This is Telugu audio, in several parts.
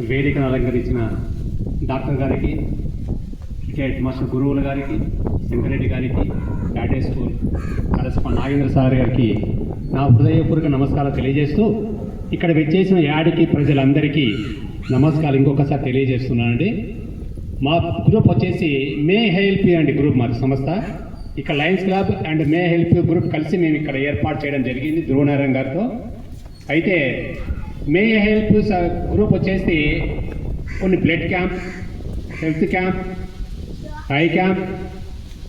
వేదికను అలంకరించిన డాక్టర్ గారికి హెడ్ మాస్టర్ గురువుల గారికి శంకరెడ్డి గారికి టాటే స్కూల్ కరస్పాండ్ నాగేంద్ర సార్ గారికి నా హృదయపూర్వక నమస్కారాలు తెలియజేస్తూ ఇక్కడ వచ్చేసిన యాడికి ప్రజలందరికీ నమస్కారం ఇంకొకసారి తెలియజేస్తున్నానండి. మా గ్రూప్ వచ్చేసి మే హెల్ప్ అండి గ్రూప్ మా సంస్థ. ఇక్కడ lions club and may help group కలిసి మేము ఇక్కడ ఏర్పాటు చేయడం జరిగింది ధ్రువనారాయణ గారితో. అయితే మే హెల్ప్ గ్రూప్ వచ్చేసి కొన్ని blood camp health camp eye camp.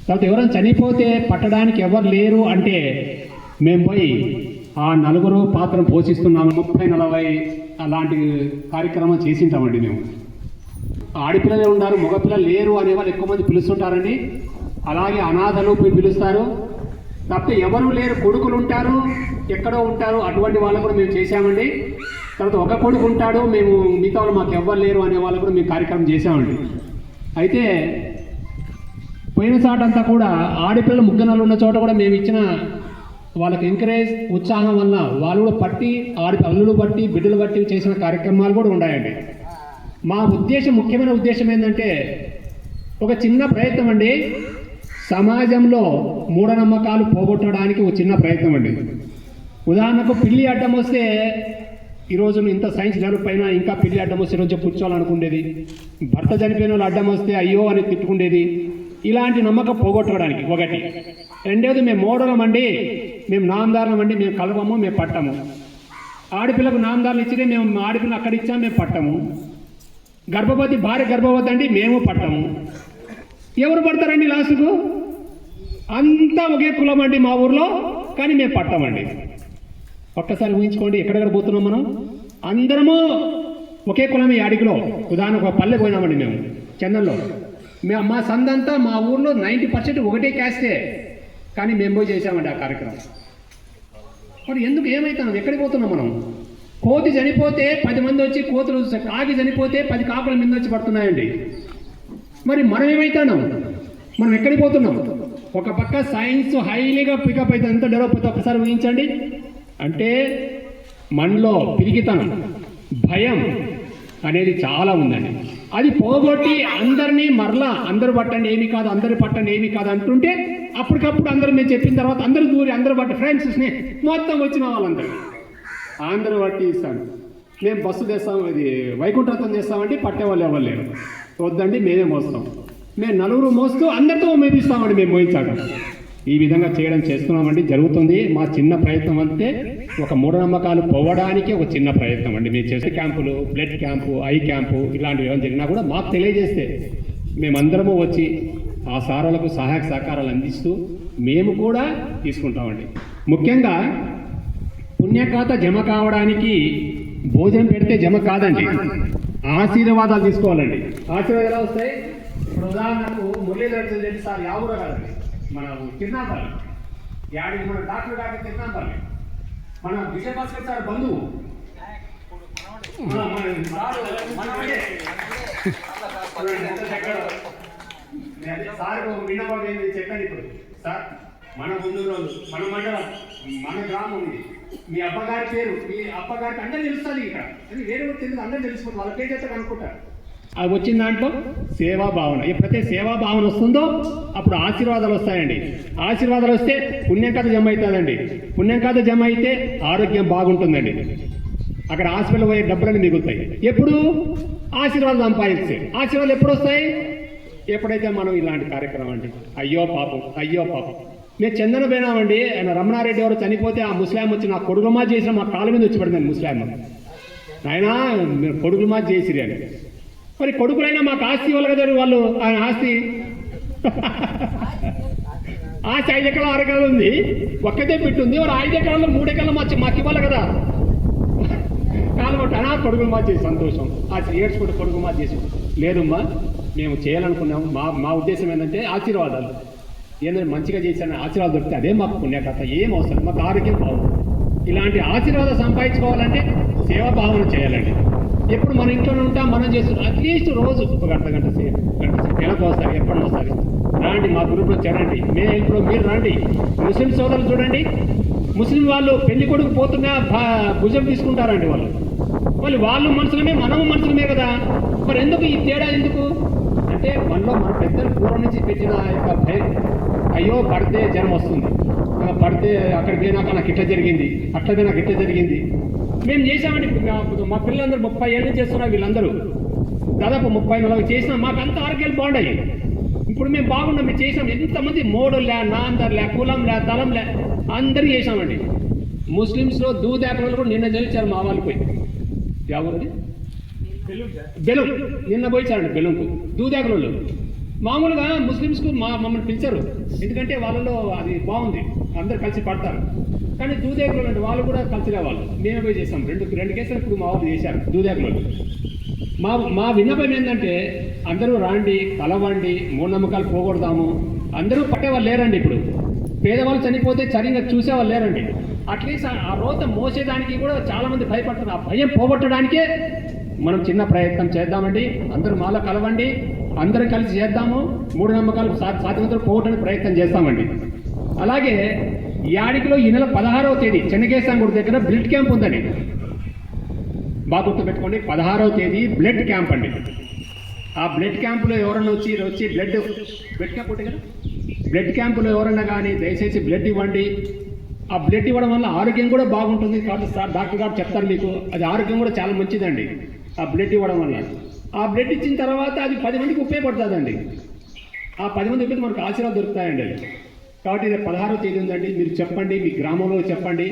తర్వాత ఎవరైనా చనిపోతే పట్టడానికి ఎవరు లేరు అంటే మేము పోయి ఆ నలుగురు పాత్రను పోషిస్తున్నాము. ముప్పై నలభై అలాంటి కార్యక్రమం చేసింటామండి మేము. ఆడపిల్లలే ఉన్నారు మగపిల్లలు లేరు అనే వాళ్ళు ఎక్కువ మంది పిలుస్తుంటారండి. అలాగే అనాథలు పిలుస్తారు. తప్పితే ఎవరు లేరు కొడుకులు ఉంటారు ఎక్కడో ఉంటారు అటువంటి వాళ్ళు కూడా మేము చేశామండి. తర్వాత ఒక కొడుకు ఉంటాడు మేము మిగతా వాళ్ళు మాకు ఎవ్వరు లేరు అనే వాళ్ళు కూడా మేము కార్యక్రమం చేశామండి. అయితే పోయిన చాటంతా కూడా ఆడపిల్లలు ముగ్గనలు ఉన్న చోట కూడా మేము ఇచ్చిన వాళ్ళకి ఎంకరేజ్ ఉత్సాహం వల్ల వాళ్ళు కూడా పట్టి ఆడి అల్లులు బట్టి బిడ్డలు బట్టి చేసిన కార్యక్రమాలు కూడా ఉన్నాయండి. మా ఉద్దేశం ముఖ్యమైన ఉద్దేశం ఏంటంటే ఒక చిన్న ప్రయత్నం అండి. సమాజంలో మూఢనమ్మకాలు పోగొట్టడానికి ఒక చిన్న ప్రయత్నం అండి. ఉదాహరణకు పిల్లి అడ్డం వస్తే ఈరోజు ఇంత సైన్స్ డెవలప్ అయినా ఇంకా పిల్లి అడ్డం వస్తే రోజు కూర్చోవాలనుకునేది భర్త చనిపోయిన వాళ్ళు అడ్డం వస్తే అయ్యో అని తిట్టుకునేది ఇలాంటి నమ్మకం పోగొట్టుకోవడానికి ఒకటి. రెండవది మేము మోడలం అండి. మేము నామదారులం అండి. మేము కలవము మేము పట్టము. ఆడపిల్లకు నామదారులు ఇచ్చినే మేము ఆడపిల్ల అక్కడ మేము పట్టము. గర్భవతి భార్య గర్భవతి అండి మేము పట్టము. ఎవరు పడతారండి లాస్ట్కు? అంతా ఒకే కులం అండి మా ఊర్లో కానీ మేము పడతామండి ఒక్కసారి ఊహించుకోండి ఎక్కడెక్కడ పోతున్నాం మనం? అందరము ఒకే కులం ఈ అడిగిలో ఉదాహరణ ఒక పల్లె పోయినామండి మేము చెన్నైలో మేము మా సందంతా మా ఊర్లో నైంటీ పర్సెంట్ ఒకటే క్యాస్టే కానీ మేము పోయి చేసామండి ఆ కార్యక్రమం. మరి ఎందుకు ఏమవుతున్నాం ఎక్కడికి పోతున్నాం మనం? కోతి చనిపోతే పది మంది వచ్చి కోతులు కాకి చనిపోతే పది కాకుల మీద వచ్చి పడుతున్నాయండి. మరి మనం ఏమవుతున్నాం మనం ఎక్కడికి పోతున్నాం? ఒక పక్క సైన్స్ హైలీగా పికప్ అయితే ఎంత డెవలప్ అవుతుంది ఒకసారి ఊహించండి. అంటే మనలో పిరిగితనం భయం అనేది చాలా ఉందండి. అది పోగొట్టి అందరినీ మరలా అందరు పట్టండి ఏమి కాదు అందరు పట్టండి ఏమి కాదు అంటుంటే అప్పటికప్పుడు అందరూ మేము చెప్పిన తర్వాత అందరూ దూరి అందరూ పట్టి ఫ్రెండ్స్ మొత్తం వచ్చిన వాళ్ళందరూ. ఆంధ్ర పట్టి ఇస్తాను. మేము బస్సు తెస్తాం ఇది వైకుంఠరథం చేస్తామంటే పట్టేవాళ్ళు ఎవరు లేరు. వద్దండి మేమే మోస్తాం. మేము నలుగురు మోస్తూ అందరితో మేపిస్తామండి మేము మోయించాక. ఈ విధంగా చేయడం చేస్తున్నామండి జరుగుతుంది. మా చిన్న ప్రయత్నం అంతే. ఒక మూఢనమ్మకాలు పోవడానికి ఒక చిన్న ప్రయత్నం అండి. మీరు చేసే క్యాంపులు బ్లడ్ క్యాంపు ఐ క్యాంపు ఇలాంటివి ఏమైనా జరిగినా కూడా మాకు తెలియజేస్తే మేమందరము వచ్చి ఆ సారాలకు సహాయక సహకారాలు అందిస్తూ మేము కూడా తీసుకుంటామండి. ముఖ్యంగా పుణ్యఖాత జమ కావడానికి భోజనం పెడితే జమ కాదండి. ఆశీర్వాదాలు తీసుకోవాలండి ఆశీర్వాదాలు ఎలా వస్తాయి ఇప్పుడు ఉదాహరణకు మురళీధర్ రెడ్డి సార్ యావూర కాదండి మన తిరునాపల్లి యాడికి మన డాక్టర్ డాక్టర్ తిరునాపల్లి మన విజయభాస్కర్ సార్ బంధువు సార్ విన్నపం ఏంది చెప్పండి ఇప్పుడు సార్ మన గుండూరు రోజు మన మండలం మన గ్రామం ఇది. మీ అబ్బగారి పేరు మీ అబ్బగారికి అందరూ తెలుస్తుంది ఇక్కడ. అది వేరే తెలియదు అందరూ తెలుసుకుంటారు వాళ్ళ పేరు చేస్తే అనుకుంటారు అది వచ్చిన దాంట్లో సేవా భావన. ఎప్పుడైతే సేవా భావన వస్తుందో అప్పుడు ఆశీర్వాదాలు వస్తాయండి. ఆశీర్వాదాలు వస్తే పుణ్యం కథ జమ అవుతుందండి. పుణ్యం కథ జమ అయితే ఆరోగ్యం బాగుంటుందండి. అక్కడ హాస్పిటల్ పోయే డబ్బులన్నీ మిగులుతాయి. ఎప్పుడు? ఆశీర్వాదం సంపాదిస్తే. ఆశీర్వాదాలు ఎప్పుడు వస్తాయి? ఎప్పుడైతే మనం ఇలాంటి కార్యక్రమం అండి అయ్యో పాపం అయ్యో పాపం. మేము చందన పోయినామండి ఆయన రమణారెడ్డి ఎవరు చనిపోతే ఆ ముస్లాం వచ్చి నా కొడుకుమా చేసిన మా కాళ్ళ మీద వచ్చి పడింది ముస్లాం. ఆయన మీరు కొడుకులు మా చేసిరి అని. మరి కొడుకులైనా మాకు ఆస్తి ఇవ్వాలి కదా వాళ్ళు ఆయన ఆస్తి? ఆస్తి ఐదు ఎకరాలు ఆరు ఎకరాలు ఉంది. ఒక్కతే పెట్టుంది మరి ఐదు ఎకరాలు మూడు ఎకరాలు మాకు మాకు ఇవ్వాలి కదా. కాలబట్టి అనా కొడుకులు మా చేసి సంతోషం. ఆ ఏడ్చుకుంటే కొడుకు మా చేసి. లేదమ్మా మేము చేయాలనుకున్నాము. మా మా ఉద్దేశం ఏంటంటే ఆశీర్వాదాలు. ఏదైనా మంచిగా చేశాను ఆశీర్వాదాలు దొరికితే అదే మాకు పుణ్యకథ ఏం అవసరం? మాకు ఆరోగ్యం బాగుంది. ఇలాంటి ఆశీర్వాదం సంపాదించుకోవాలంటే సేవా భావన చేయాలండి. ఎప్పుడు మన ఇంట్లోనే ఉంటాం మనం చేస్తున్నాం అట్లీస్ట్ రోజు ఒక గంట గంట సేపు గంట సేపు నెలకు ఒకసారి ఎప్పుడన్నా ఒకసారి. రాండి మా గ్రూప్లో చేరండి. మే ఇప్పుడు మీరు రండి. ముస్లిం సోదరులు చూడండి. ముస్లిం వాళ్ళు పెళ్ళి కొడుకు పోతున్నా భుజం తీసుకుంటారండి వాళ్ళు. మళ్ళీ వాళ్ళు మనుషులమే మనము మనుషులమే కదా. మరి ఎందుకు ఈ తేడా ఎందుకు? అంటే మనలో మన పెద్దలు పూర్వం నుంచి పెట్టిన యొక్క భయం అయ్యో పడితే జ్వరం వస్తుంది. పడితే అక్కడ పోయినాక నాకు ఇట్లా జరిగింది అట్లా పోయినాక ఇట్లా జరిగింది. మేము చేసామండి మా- పిల్లలందరూ ముప్పై ఏళ్ళు చేస్తున్నారు వీళ్ళందరూ. దాదాపు ముప్పై నలభై చేసినా మాకు అంత ఆరోగ్యాలు బాగున్నాయి ఇప్పుడు మేము బాగున్నాం మేము చేసాం ఎంతమంది మోడోలే నాందర్లే కులంలే తలంలే అందరూ చేసామండి ముస్లిమ్స్లో దూదాకలు కూడా నిన్న తెలిచారు మా వాళ్ళు పోయి. ఎవరిది? బెలూన్. నిన్న పోయించారండి బెలూన్కు దూదాకలు మామూలుగా ముస్లిమ్స్కు మా మమ్మల్ని పిలిచారు. ఎందుకంటే వాళ్ళలో అది బాగుంది. అందరు కలిసి పడతారు. కానీ దూదేకులు అంటే వాళ్ళు కూడా కలిసి వాళ్ళు. మేమే పోయి చేసాం రెండు రెండు కేసులు ఇప్పుడు మా వాళ్ళు చేశారు దూదేకులు మా మా విన్నపం ఏంటంటే అందరూ రాండి కలవండి మూఢనమ్మకాలు పోగొడదాము అందరూ పట్టేవాళ్ళు లేరండి ఇప్పుడు. పేదవాళ్ళు చనిపోతే సరిగ్గా చూసేవాళ్ళు లేరండి. అట్లీస్ట్ ఆ- రోత మోసేదానికి కూడా చాలా మంది భయపడుతున్నారు. ఆ భయం పోగొట్టడానికే మనం చిన్న ప్రయత్నం చేద్దామండి. అందరూ మాలో కలవండి. అందరం కలిసి చేద్దాము. మూఢనమ్మకాలు నమ్మకాలు సాధ్యమంతరం పోవటానికి ప్రయత్నం చేస్తామండి. అలాగే యాడికిలో ఈ నెల పదహారవ తేదీ చెన్నకేశం గుడి దగ్గర బ్లడ్ క్యాంప్ ఉందండి. బాగా గుర్తుపెట్టుకోండి పదహారవ తేదీ బ్లడ్ క్యాంప్ అండి. ఆ బ్లడ్ క్యాంపులో ఎవరన్నా వచ్చి వచ్చి బ్లడ్ బ్లడ్ క్యాంప్ ఉంటుంది కదా? బ్లడ్ క్యాంపులో ఎవరన్నా కానీ దయచేసి బ్లడ్ ఇవ్వండి. ఆ బ్లడ్ ఇవ్వడం వల్ల ఆరోగ్యం కూడా బాగుంటుంది. కాబట్టి సార్ డాక్టర్ గారు చెప్తారు మీకు. అది ఆరోగ్యం కూడా చాలా మంచిదండి. ఆ బ్లడ్ ఇవ్వడం వల్ల. ఆ బ్లడ్ ఇచ్చిన తర్వాత అది పది మందికి ఉపయోగపడుతుందండి. ఆ పది మంది ఉపయోగం మనకు ఆశీర్వాదం దొరుకుతాయండి. కాబట్టి ఇది పదహారో తేదీ ఉందండి. మీరు చెప్పండి మీ గ్రామంలో చెప్పండి.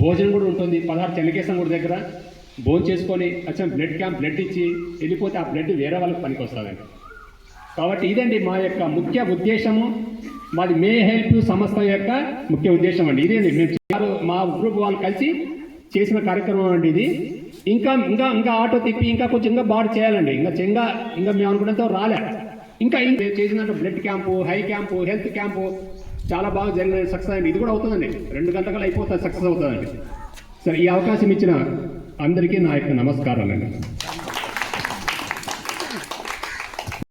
భోజనం కూడా ఉంటుంది. పదహారు చెన్నకేశం గుడి దగ్గర. భోజనం చేసుకొని అచ్చా బ్లడ్ క్యాంప్ బ్లడ్ ఇచ్చి వెళ్ళిపోతే ఆ బ్లడ్ వేరే వాళ్ళకి పనికి వస్తుందండి కాబట్టి ఇదండి మా యొక్క ముఖ్య ఉద్దేశము. మాది మే హెల్ప్ సంస్థ యొక్క ముఖ్య ఉద్దేశం అండి. ఇదేండి మేము మా గ్రూప్ వాళ్ళు కలిసి చేసిన కార్యక్రమం అండి ఇది. ఇంకా ఇంకా ఇంకా ఆటో తిప్పి ఇంకా కొంచెం ఇంకా బాగా చేయాలండి. ఇంకా చెంగా ఇంకా మేము అనుకున్నంత రాలే. ఇంకా ఇంకా చేసినట్టు blood camp eye camp health camp చాలా బాగా జరిగిన సక్సెస్ అయింది ఇది కూడా అవుతుందండి. రెండు గంటలు అయిపోతుంది సక్సెస్ అవుతుందండి. సరే ఈ అవకాశం ఇచ్చిన అందరికీ నా యొక్క నమస్కారాలండి.